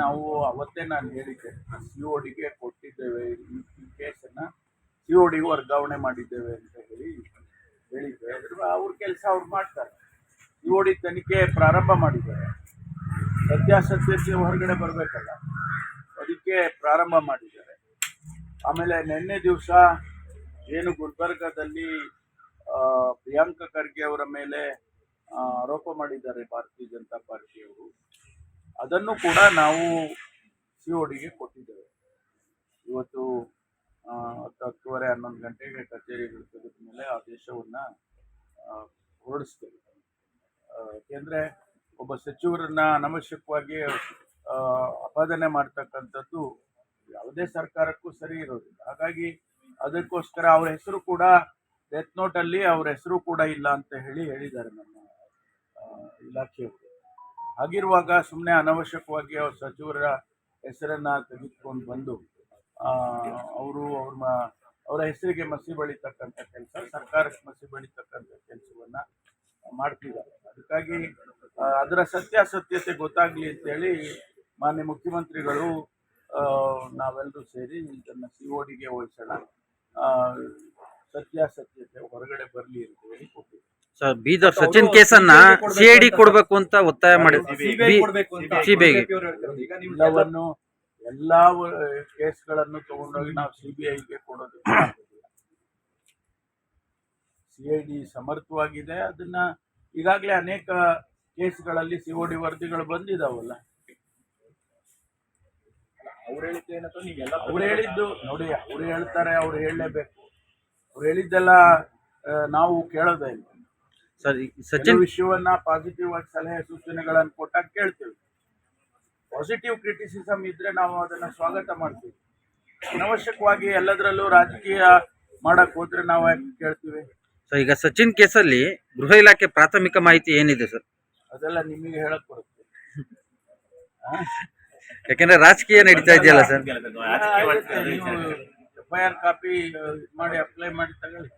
ನಾವು ಅವತ್ತೇ ನಾನು ಹೇಳಿದ್ದೆ ಸಿ ಒ ಡಿಗೆ ಕೊಟ್ಟಿದ್ದೇವೆ, ಈ ಕೇಸನ್ನು ಸಿ ಒ ಡಿಗೆ ವರ್ಗಾವಣೆ ಮಾಡಿದ್ದೇವೆ ಅಂತ ಹೇಳಿ ಹೇಳಿದ್ದೆ. ಅವ್ರ ಕೆಲಸ ಅವ್ರು ಮಾಡ್ತಾರೆ. ಸಿ ಒ ಡಿ ತನಿಖೆ ಪ್ರಾರಂಭ ಮಾಡಿದ್ದಾರೆ. ಸತ್ಯಾಸತ್ಯತೆ ಹೊರಗಡೆ ಬರಬೇಕಲ್ಲ, ಅದಕ್ಕೆ ಪ್ರಾರಂಭ ಮಾಡಿದ್ದಾರೆ. ಆಮೇಲೆ ನಿನ್ನೆ ದಿವಸ ಏನು ಗುಲ್ಬರ್ಗಾದಲ್ಲಿ ಪ್ರಿಯಾಂಕ ಖರ್ಗೆ ಅವರ ಮೇಲೆ ಆರೋಪ ಮಾಡಿದ್ದಾರೆ ಭಾರತೀಯ ಜನತಾ ಪಾರ್ಟಿಯವರು. ಅದನ್ನು ಕೂಡ ನಾವು ಸಿ ಒ ಡಿಗೆ ಕೊಟ್ಟಿದ್ದೇವೆ. ಇವತ್ತು ಹತ್ತು ಹತ್ತುವರೆ ಹನ್ನೊಂದು ಗಂಟೆಗೆ ಕಚೇರಿಗಳು ತೆಗೆದ ಮೇಲೆ ಆದೇಶವನ್ನು ಹೊರಡಿಸ್ತೇವೆ ಯಾಕೆಂದರೆ ಒಬ್ಬ ಸಚಿವರನ್ನ ಅನವಶ್ಯಕವಾಗಿ ಅಪಾದನೆ ಮಾಡ್ತಕ್ಕಂಥದ್ದು ಯಾವುದೇ ಸರ್ಕಾರಕ್ಕೂ ಸರಿ ಇರೋದಿಲ್ಲ. ಹಾಗಾಗಿ ಅದಕ್ಕೋಸ್ಕರ ಅವ್ರ ಹೆಸರು ಕೂಡ ಡೆತ್ ನೋಟಲ್ಲಿ ಅವ್ರ ಹೆಸರು ಕೂಡ ಇಲ್ಲ ಅಂತ ಹೇಳಿ ಹೇಳಿದ್ದಾರೆ ನಮ್ಮ ಇಲಾಖೆಯವರು. ಹಾಗಿರುವಾಗ ಸುಮ್ಮನೆ ಅನವಶ್ಯಕವಾಗಿ ಅವ್ರ ಸಚಿವರ ಹೆಸರನ್ನ ತೆಗೆದುಕೊಂಡು ಬಂದು ಅವರು ಅವ್ರ ಅವರ ಹೆಸರಿಗೆ ಮಸಿ ಬಳಿತಕ್ಕಂಥ ಕೆಲಸ, ಸರ್ಕಾರಕ್ಕೆ ಮಸಿ ಬಳಿತಕ್ಕಂಥ ಕೆಲಸವನ್ನ ಮಾಡ್ತಿದ್ದಾರೆ. ಅದಕ್ಕಾಗಿ ಅದರ ಸತ್ಯಾಸತ್ಯತೆ ಗೊತ್ತಾಗ್ಲಿ ಅಂತೇಳಿ ಮಾನ್ಯ ಮುಖ್ಯಮಂತ್ರಿಗಳು ನಾವೆಲ್ಲರೂ ಸೇರಿ ಇದನ್ನು ಸಿ ಒ ಡಿಗೆ ವಹಿಸೋಣ ಸತ್ಯಾಸತ್ಯತೆ ಹೊರಗಡೆ ಬರಲಿ ಅಂತ ಹೇಳಿ ಕೊಟ್ಟಿದ್ದಾರೆ ಸರ್ ಬೀದರ್ ಸಚಿನ್ ಕೇಸನ್ನ ಸಿಐಡಿ ಕೊಡ್ಬೇಕು ಅಂತ ಒತ್ತಾಯ ಮಾಡಿ ಸಿಬಿಐ ಕೊಡ್ಬೇಕು ಅಂತ CBI ಗೆ. ಬಿಜೆಪಿ ಅವರು ಹೇಳ್ತಾರೆ. ಈಗ ನೀವು ಎಲ್ಲವನ್ನು ಎಲ್ಲಾ ಕೇಸ್ಗಳನ್ನು ತಗೊಂಡೋಗಿ ನಾವು ಸಿಬಿಐಗೆ ಕೊಡೋದು. ಸಿಐಡಿ ಐ ಡಿ ಸಮರ್ಥವಾಗಿದೆ. ಅದನ್ನ ಈಗಾಗಲೇ ಅನೇಕ ಕೇಸ್ಗಳಲ್ಲಿ ಸಿ ಒ ಡಿ ವರದಿಗಳು ಬಂದಿದಾವಲ್ಲ. ಅವ್ರು ಹೇಳಿದ್ದು ನೋಡಿ ಅವ್ರು ಹೇಳ್ತಾರೆ ಅವ್ರು ಹೇಳಲೇಬೇಕು. ಅವ್ರು ಹೇಳಿದ್ದೆಲ್ಲ ನಾವು ಕೇಳೋದೇ ಇಲ್ಲ. ಸರ್ ಈ ಸಚಿನ್ ವಿಷಯವನ್ನ ಪಾಸಿಟಿವ್ ಆಗಿ ಸಲಹೆ ಸೂಚನೆಗಳನ್ನು ಕೊಟ್ಟಾಗ ಕೇಳ್ತೀವಿ. ಪಾಸಿಟಿವ್ ಕ್ರಿಟಿಸಿಸಮ್ ಇದ್ರೆ ನಾವು ಅದನ್ನ ಸ್ವಾಗತ ಮಾಡ್ತೀವಿ. ಅನವಶ್ಯಕವಾಗಿ ಎಲ್ಲದರಲ್ಲೂ ರಾಜಕೀಯ ಮಾಡಕ್ ಹೋದ್ರೆ ನಾವು ಯಾಕೆ ಕೇಳ್ತೀವಿ? ಸರ್ ಈಗ ಸಚಿನ್ ಕೇಸಲ್ಲಿ ಗೃಹ ಇಲಾಖೆ ಪ್ರಾಥಮಿಕ ಮಾಹಿತಿ ಏನಿದೆ ಸರ್? ಅದೆಲ್ಲ ನಿಮಗೆ ಹೇಳಕ್ ಬರುತ್ತೆ. ಯಾಕಂದ್ರೆ ರಾಜಕೀಯ ನಡೀತಾ ಇದೆಯಲ್ಲ sir? F I R copy ಮಾಡಿ ಅಪ್ಲೈ ಮಾಡಿ ತಗೊಳ್ಳಿ.